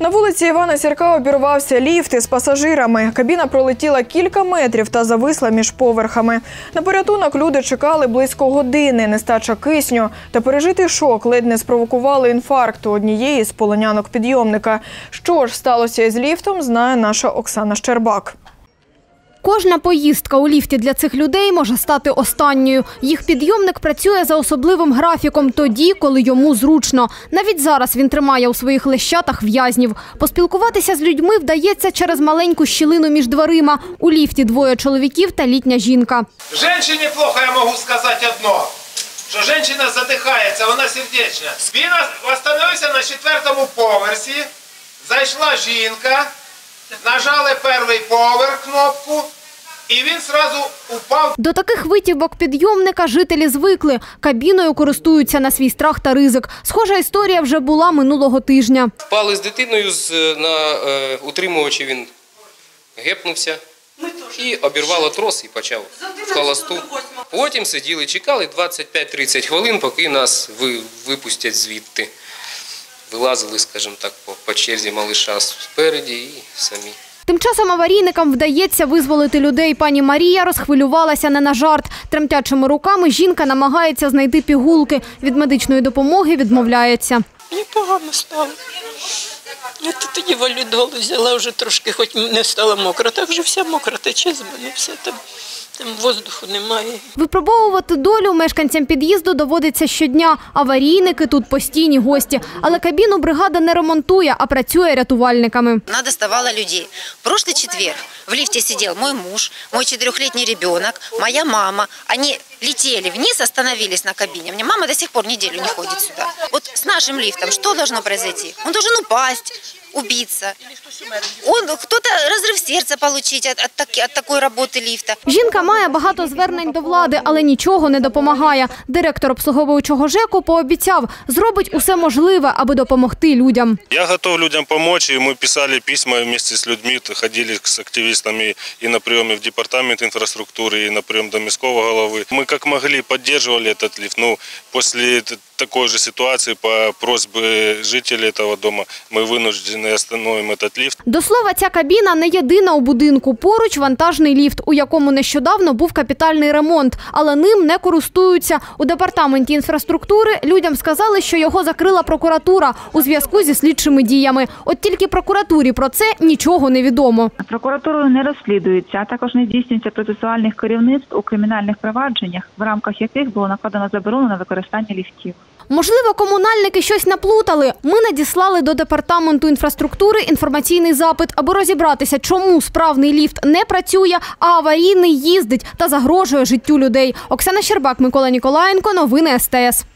На вулиці Івана Сірка обірвався ліфт із пасажирами. Кабіна пролетіла кілька метрів та зависла між поверхами. На порятунок люди чекали близько години. Нестача кисню та пережитий шок ледь не спровокували інфаркт у однієї з полонянок підйомника. Що ж сталося із ліфтом, знає наша Оксана Щербак. Кожна поїздка у ліфті для цих людей може стати останньою. Їх підйомник працює за особливим графіком тоді, коли йому зручно. Навіть зараз він тримає у своїх лещатах в'язнів. Поспілкуватися з людьми вдається через маленьку щілину між дверима. У ліфті двоє чоловіків та літня жінка. Женщине плохо, я могу сказать одно. Що жінка задихається, вона сердечна. Він остановився на четвертому поверсі. Зайшла жінка, нажали перший поверх кнопку, і він сразу упав. До таких витівок підйомника жителі звикли. Кабіною користуються на свій страх та ризик. Схожа історія вже була минулого тижня. Впали з дитиною з, на е, утримувачі, він гепнувся і обірвало трос і почав в холосту. Потім сиділи, чекали 25-30 хвилин, поки нас випустять звідти. Вилазили, скажімо так, по, по черзі малиша спереді і самі. Тим часом аварійникам вдається визволити людей. Пані Марія розхвилювалася не на жарт. Тремтячими руками жінка намагається знайти пігулки. Від медичної допомоги відмовляється. Мені погано стало. Я то тоді валідолу взяла вже трошки, хоч не стала мокра. Так вже вся мокра тече з мене, все там, там воздуху немає. Випробовувати долю мешканцям під'їзду доводиться щодня. Аварійники тут постійні гості. Але кабіну бригада не ремонтує, а працює рятувальниками. Она доставала людей. В прошлый четверг в лифте сидел мой муж, мой четырехлетний ребенок, моя мама. Они летели вниз, остановились на кабине. Мне мама до сих пор неделю не ходит сюда. Вот с нашим лифтом что должно произойти? Он должен упасть, убиться. Он кто-то разрыв сердца получить от, от, таки- от такой работы лифта. Жінка має багато звернень до влади, але нічого не допомагає. Директор обслуговуючого ЖЕКу пообіцяв, зробить усе можливе, аби допомогти людям. Я готов людям помочь, и мы писали письма вместе с людьми, ходили с активистами и на приемы в департамент инфраструктуры, и на прием до міського головы. Мы как могли поддерживали этот лифт. Ну, после т- такой же ситуации по просьбе жителей этого дома мы вынуждены остановим этот лифт. До слова, ця кабіна не єдина у будинку. Поруч вантажний ліфт, у якому нещодавно був капітальний ремонт, але ним не користуються. У департаменті інфраструктури людям сказали, що його закрила прокуратура у зв'язку зі слідчими діями. От тільки прокуратурі про це нічого не відомо. Прокуратурою не розслідується, а також не здійснюється процесуальних керівництв у кримінальних провадженнях, в рамках яких було накладено заборону на використання ліфтів. Можливо, комунальники щось наплутали. Ми надіслали до департаменту інфраструктури інформаційний запит, аби розібратися, чому справний ліфт не працює, а аварійний їздить та загрожує життю людей. Оксана Щербак, Микола Ніколаєнко. Новини СТС.